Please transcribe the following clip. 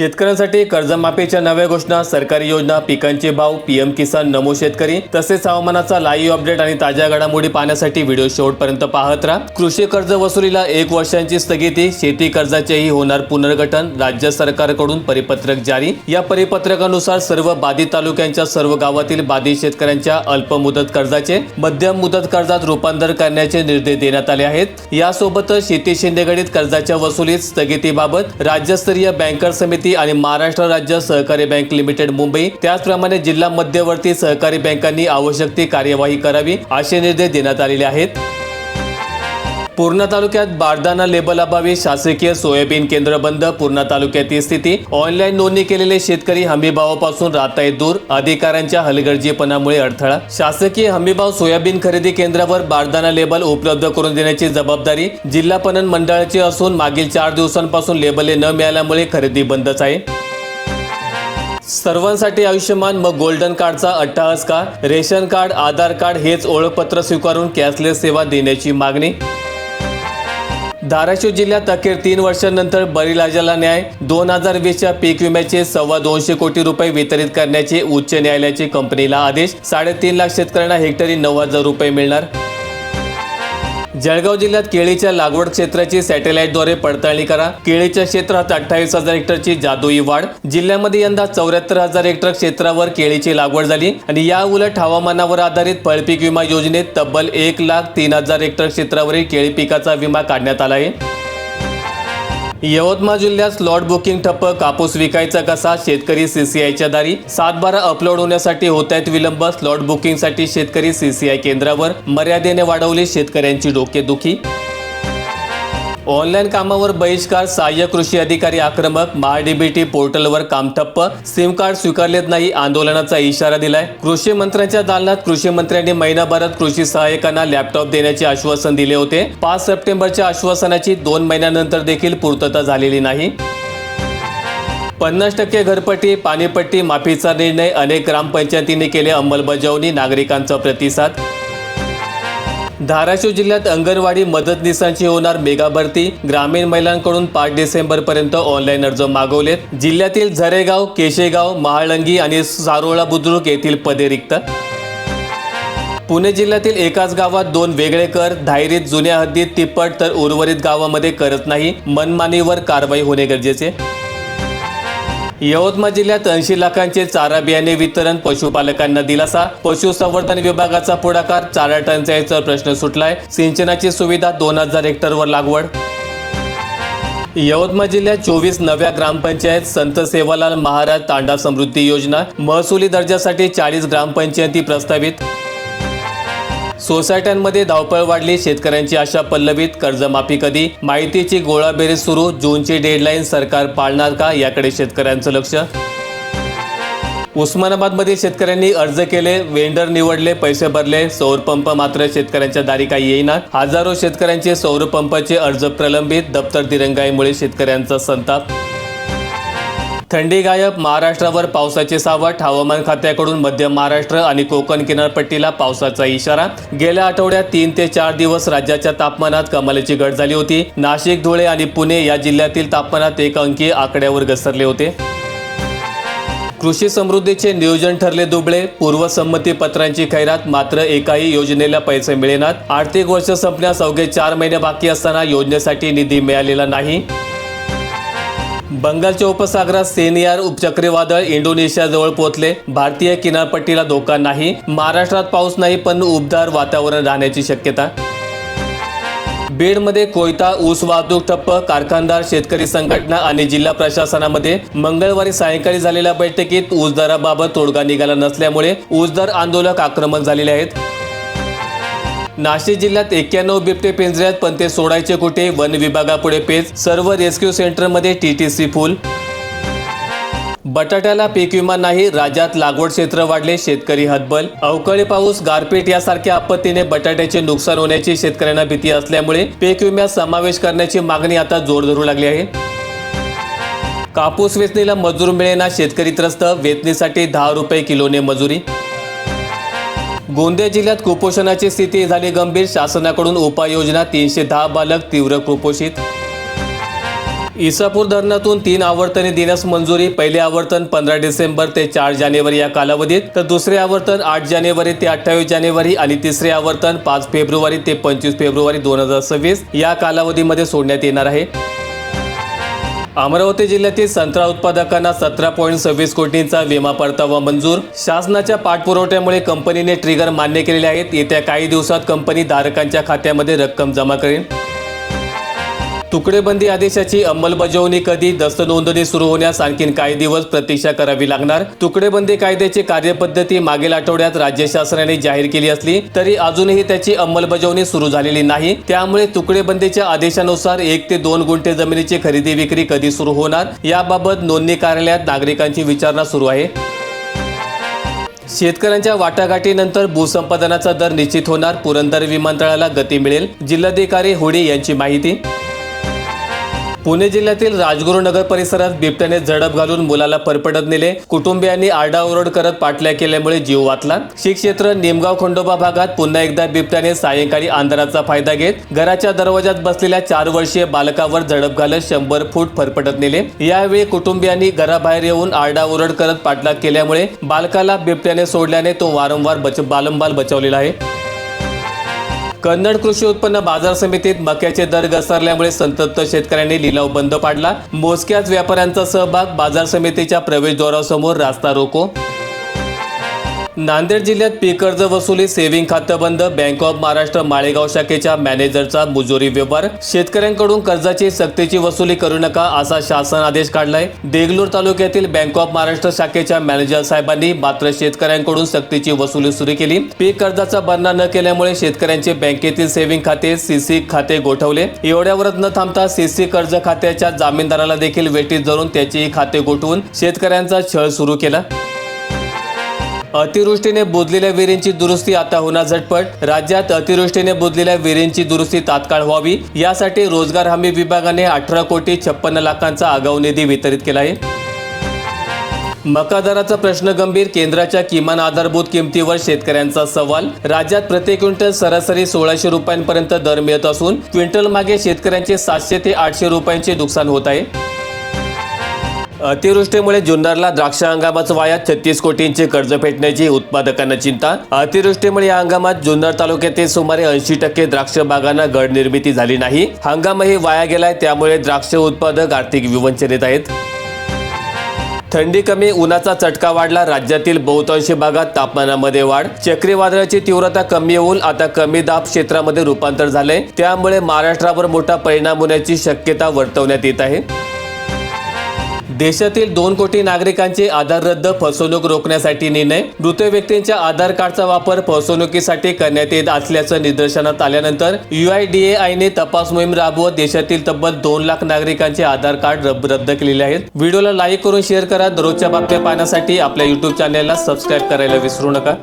शेतकऱ्यांसाठी कर्जमाफीच्या नव्या घोषणा सरकारी योजना पिकांचे भाव पीएम किसान नमो शेतकरी तसेच हवामानाचा लाईव्ह अपडेट आणि ताज्या घडामोडी पाहण्यासाठी व्हिडिओ शेवटपर्यंत पाहत राहा. कृषी कर्ज वसुलीला एक वर्षांची स्थगिती शेती कर्जाचेही होणार पुनर्गठन राज्य सरकारकडून परिपत्रक जारी. या परिपत्रकानुसार सर्व बाधित तालुक्यांच्या सर्व गावातील बाधित शेतकऱ्यांच्या अल्प मुदत कर्जाचे मध्यम मुदत कर्जात रूपांतर करण्याचे निर्देश देण्यात आले आहेत. यासोबतच शेती शिंदेगडीत कर्जाच्या वसुलीत स्थगितीबाबत राज्यस्तरीय बँकर समिती आणि महाराष्ट्र राज्य सहकारी बँक लिमिटेड मुंबई त्याचप्रमाणे जिल्हा मध्यवर्ती सहकारी बँकांनी आवश्यक ती कार्यवाही करावी असे निर्देश देण्यात आलेले आहेत. पूर्णा तालुक्यात बारदाना लेबल अभावी शासकीय सोयाबीन केंद्र बंद. पूर्णा तालुक्यातील स्थिती ऑनलाईन नोंदणी केलेले शेतकरी हमीभावापासून राहतायत दूर. अधिकाऱ्यांच्या हलगर्जीपणामुळे अडथळा. शासकीय हमीभाव सोयाबीन खरेदी केंद्रावर बारदाना लेबल उपलब्ध करून देण्याची जबाबदारी जिल्हा पणन मंडळाची असून मागील चार दिवसांपासून लेबले न मिळाल्यामुळे खरेदी बंदच आहे. सर्वांसाठी आयुष्यमान मग गोल्डन कार्डचा अट्टाहस का? रेशन कार्ड आधार कार्ड हेच ओळखपत्र स्वीकारून कॅशलेस सेवा देण्याची मागणी धाराशिव जिल्ह्यात अखेर तीन वर्षांनंतर बळीराजाला न्याय. दोन हजार वीसच्या पीक विम्याचे सव्वा दोनशे कोटी रुपये वितरित करण्याचे उच्च न्यायालयाचे कंपनीला आदेश. साडेतीन लाख शेतकऱ्यांना हेक्टरी नऊ हजार रुपये मिळणार. जळगाव जिल्ह्यात केळीच्या लागवड क्षेत्राची सॅटेलाइटद्वारे पडताळणी करा. केळीच्या क्षेत्रात अठ्ठावीस हजार हेक्टरची जादुई वाढ. जिल्ह्यामध्ये यंदा चौऱ्याहत्तर हजार हेक्टर क्षेत्रावर केळीची लागवड झाली आणि या उलट हवामानावर आधारित फळपीक विमा योजनेत तब्बल एक लाख तीन हजार हेक्टर क्षेत्रावरील केळी पिकाचा विमा काढण्यात आला आहे. यवतमाळ जिल्ह्यात स्लॉट बुकिंग ठप्प कापूस विकायचा कसा शेतकरी सीसीआयच्या दारी. सातबारा अपलोड होण्यासाठी होत आहेत विलंब स्लॉट बुकिंगसाठी शेतकरी सीसीआय केंद्रावर. मर्यादेने वाढवली शेतकऱ्यांची डोकेदुखी. ऑनलाईन कामावर बहिष्कार सहाय्य कृषी अधिकारी आक्रमक महाडीबीटी पोर्टलवर काम ठप्प सिम कार्ड स्वीकारलेत नाही आंदोलनाचा इशारा दिलाय. कृषी मंत्र्यांच्या दालनात कृषी मंत्र्यांनी महिनाभरात कृषी सहाय्यकांना लॅपटॉप देण्याचे आश्वासन दिले होते. पाच सप्टेंबरच्या आश्वासनाची दोन महिन्यानंतर देखील पूर्तता झालेली नाही. पन्नास टक्के घरपट्टी पाणीपट्टी माफीचा निर्णय अनेक ग्रामपंचायतींनी केले अंमलबजावणी नागरिकांचा प्रतिसाद धाराशिव जिल्ह्यात अंगणवाडी मदतनीसांची होणार मेगा भरती. ग्रामीण महिलांकडून पाच डिसेंबर पर्यंत ऑनलाईन अर्ज मागवलेत. जिल्ह्यातील झरेगाव केशेगाव महाळंगी आणि सारोळा बुद्रुक येथील पदे रिक्त. पुणे जिल्ह्यातील एकाच गावात दोन वेगळे कर धायरीत जुन्या हद्दीत तिप्पट तर उर्वरित गावामध्ये करत नाही. मनमानीवर कारवाई होणे गरजेचे. यवतमाळ जिल्ह्यात ऐंशी लाखांचे चारा बियाणे वितरण पशुपालकांना दिलासा. पशुसंवर्धन विभागाचा पुढाकार चारा टंचाईचा प्रश्न सुटलाय सिंचनाची सुविधा दोन हजार हेक्टरवर लागवड. यवतमाळ जिल्ह्यात चोवीस नव्या ग्रामपंचायत संत सेवालाल महाराज तांडा समृद्धी योजना महसुली दर्जासाठी चाळीस ग्रामपंचायती प्रस्तावित. सोसायट्यांमध्ये धावपळ वाढली. शेतकऱ्यांची आशा पल्लवीत. कर्जमाफी कधी? माहितीची गोळाबेरीज सुरू. जूनची डेडलाईन सरकार पाळणार का? याकडे शेतकऱ्यांचं लक्ष. उस्मानाबादमध्ये शेतकऱ्यांनी अर्ज केले. वेंडर निवडले पैसे भरले. सौर पंप मात्र शेतकऱ्यांच्या दारी काही येईना हजारो शेतकऱ्यांचे सौर पंपाचे अर्ज प्रलंबित. दप्तर दिरंगाईमुळे शेतकऱ्यांचा संताप. थंडी गायब महाराष्ट्रावर पावसाचे सावट हवामान खात्याकडून मध्य महाराष्ट्र आणि कोकण किनारपट्टीला पावसाचा इशारा. गेल्या आठवड्यात तीन ते चार दिवस राज्याच्या तापमानात कमालीची घट झाली होती. नाशिक धुळे आणि पुणे या जिल्ह्यातील तापमानात एक अंकी आकड्यावर घसरले होते. कृषी समृद्धीचे नियोजन ठरले दुबळे. पूर्वसंमती पत्रांची खैरात मात्र एकाही योजनेला पैसे मिळेनात. आर्थिक वर्ष संपण्यास अवघे चार महिने बाकी असताना योजनेसाठी निधी मिळालेला नाही. बंगालच्या उपसागरात सेनियार उपचक्रीवादळ इंडोनेशियाजवळ पोहोचले. भारतीय किनारपट्टीला धोका नाही. महाराष्ट्रात पाऊस नाही पण उबदार वातावरण राहण्याची शक्यता. बीडमध्ये कोयता ऊस वाहतूक ठप्प कारखानदार शेतकरी संघटना आणि जिल्हा प्रशासनामध्ये मंगळवारी सायंकाळी झालेल्या बैठकीत ऊसदराबाबत तोडगा निघाला नसल्यामुळे ऊसदर आंदोलक आक्रमक झालेले आहेत. नाशिक जिल्ह्यात एक्क्याण्णव बिबटे पिंजऱ्यात पण ते सोडायचे कुठे? वन विभागापुढे पेच. सर्व रेस्क्यू सेंटरमध्ये टीटीसी फुल. बटाट्याला पीक विमा नाही राज्यात लागवड क्षेत्र वाढले शेतकरी हतबल. अवकाळी पाऊस गारपीट यासारख्या आपत्तीने बटाट्याचे नुकसान होण्याची शेतकऱ्यांना भीती असल्यामुळे पीक विम्यात समावेश करण्याची मागणी आता जोर धरू लागली आहे. कापूस वेचणीला मजूर मिळेना शेतकरी त्रस्त. वेचणीसाठी दहा रुपये किलोने मजुरी. गोंदिया जिल्ह्यात कुपोषणाची स्थिती झाली. गंभीर शासनाकडून उपाययोजना तीनशे दहा बालक तीव्र कुपोषित. इसापूर धरणातून तीन आवर्तने देण्यास मंजुरी पहिले आवर्तन पंधरा डिसेंबर ते चार जानेवारी या कालावधीत तर दुसरे आवर्तन आठ जानेवारी ते अठ्ठावीस जानेवारी आणि तिसरे आवर्तन पाच फेब्रुवारी ते पंचवीस फेब्रुवारी दोन हजार सव्वीस या कालावधीमध्ये सोडण्यात येणार आहे. अमरावती जिल्ह्यातील संत्रा उत्पादकांना सतरा पॉईंट सव्वीस कोटींचा विमा परतावा मंजूर. शासनाच्या पाठपुरवठ्यामुळे कंपनीने ट्रिगर मान्य केलेले आहेत. येत्या काही दिवसात कंपनी धारकांच्या खात्यामध्ये रक्कम जमा करेल तुकडेबंदी आदेशाची अंमलबजावणी कधी? दस्त नोंदणी सुरू होण्यास आणखीन काही दिवस प्रतीक्षा करावी लागणार? तुकडेबंदी कायद्याची कार्यपद्धती मागील आठवड्यात राज्य शासनाने जाहीर केली असली तरी अजूनही त्याची अंमलबजावणी सुरू झालेली नाही. त्यामुळे तुकडेबंदीच्या आदेशानुसार एक ते दोन गुंठे जमिनीची खरेदी विक्री कधी सुरू होणार? याबाबत नोंदणी कार्यालयात नागरिकांची विचारणा सुरू आहे. शेतकऱ्यांच्या वाटाघाटीनंतर भूसंपादनाचा दर निश्चित होणार. पुरंदर विमानतळाला गती मिळेल. जिल्हाधिकारी होडे यांची माहिती पुणे जिल्ह्यातील राजगुरुनगर परिसरात बिबट्याने झडप घालून मुलाला परपडत नेले. कुटुंबियांनी आरडाओरड करत पाटल्या केल्यामुळे जीव वाचला. श्री क्षेत्र निमगाव खंडोबा भागात पुन्हा एकदा बिबट्याने सायंकाळी अंधाराचा फायदा घेत घराच्या दरवाजात बसलेल्या चार वर्षीय बालकावर झडप घालत शंभर फूट फरफटत नेले. यावेळी कुटुंबियांनी घराबाहेर येऊन आरडाओरड करत पाठलाग केल्यामुळे बालकाला बिबट्याने सोडल्याने तो वारंवार बच बालंबाल बचावलेला आहे. कन्नड कृषी उत्पन्न बाजार समितीत मक्याचे दर घसरल्यामुळे संतप्त शेतकऱ्यांनी लिलाव बंद पाडला. मोजक्याच व्यापाऱ्यांचा सहभाग बाजार समितीच्या प्रवेशद्वारासमोर रास्ता रोको. नांदेड जिल्ह्यात पीक कर्ज वसुली सेव्हिंग खातं बंद बँक ऑफ महाराष्ट्र माळेगाव शाखेच्या मॅनेजरचा मुजोरी व्यवहार. शेतकऱ्यांकडून कर्जाची सक्तीची वसुली करू नका असा शासन आदेश काढलाय. देगलूर तालुक्यातील बँक ऑफ महाराष्ट्र शाखेच्या मॅनेजर साहेबांनी मात्र शेतकऱ्यांकडून सक्तीची वसुली सुरू केली. पीक कर्जाचा भरणा न केल्यामुळे शेतकऱ्यांचे बँकेतील सेव्हिंग खाते सीसी खाते गोठवले. एवढ्यावरच न थांबता सीसी कर्ज खात्याच्या जामीनदाराला देखील वेटीत धरून त्याचेही खाते गोठवून शेतकऱ्यांचा छळ सुरू केला. अतिवृष्टीने बुजलेल्या विहिरींची दुरुस्ती आता होणार झटपट. राज्यात अतिवृष्टीने बुजलेल्या विहिरींची दुरुस्ती तात्काळ व्हावी. यासाठी रोजगार हमी विभागाने अठरा कोटी छप्पन्न लाखांचा आगाऊ निधी वितरित केला आहे. मका दराचा प्रश्न गंभीर केंद्राच्या किमान आधारभूत किमतीवर शेतकऱ्यांचा सवाल. राज्यात प्रति क्विंटल सरासरी सोळाशे रुपयांपर्यंत दर मिळत असून क्विंटल मागे शेतकऱ्यांचे सातशे ते आठशे रुपयांचे नुकसान होत आहे. अतिवृष्टीमुळे जुन्नरला द्राक्ष हंगामाचं वायात छत्तीस कोटींचे कर्ज फेडण्याची उत्पादकांना चिंता. अतिवृष्टीमुळे या हंगामात जुन्नर तालुक्यातील सुमारे ऐंशी टक्के द्राक्ष बागांना गड निर्मिती झाली नाही. हंगामही वाया गेलाय त्यामुळे द्राक्ष उत्पादक आर्थिक विवंचनेत आहेत. थंडी कमी उन्हाचा चटका वाढला राज्यातील बहुतांशी भागात तापमानामध्ये वाढ. चक्रीवादळाची तीव्रता कमी होऊन आता कमी दाब क्षेत्रामध्ये रूपांतर झालंय. त्यामुळे महाराष्ट्रावर मोठा परिणाम होण्याची शक्यता वर्तवण्यात येत आहे. देशातील दोन कोटी नागरिकांचे आधार रद्द फसवणूक रोखण्यासाठी निर्णय. मृत व्यक्तींच्या आधार कार्डचा वापर फसवणुकीसाठी करण्यात येत असल्याचं निदर्शनात आल्यानंतर युआयडीएआयने तपास मोहीम राबवत देशातील तब्बल दोन लाख नागरिकांचे आधार कार्ड रद्द केलेले आहेत. व्हिडिओला लाईक करून शेअर करा. दररोजच्या बातम्या पाहण्यासाठी आपल्या युट्यूब चॅनेलला सबस्क्राईब करायला विसरू नका.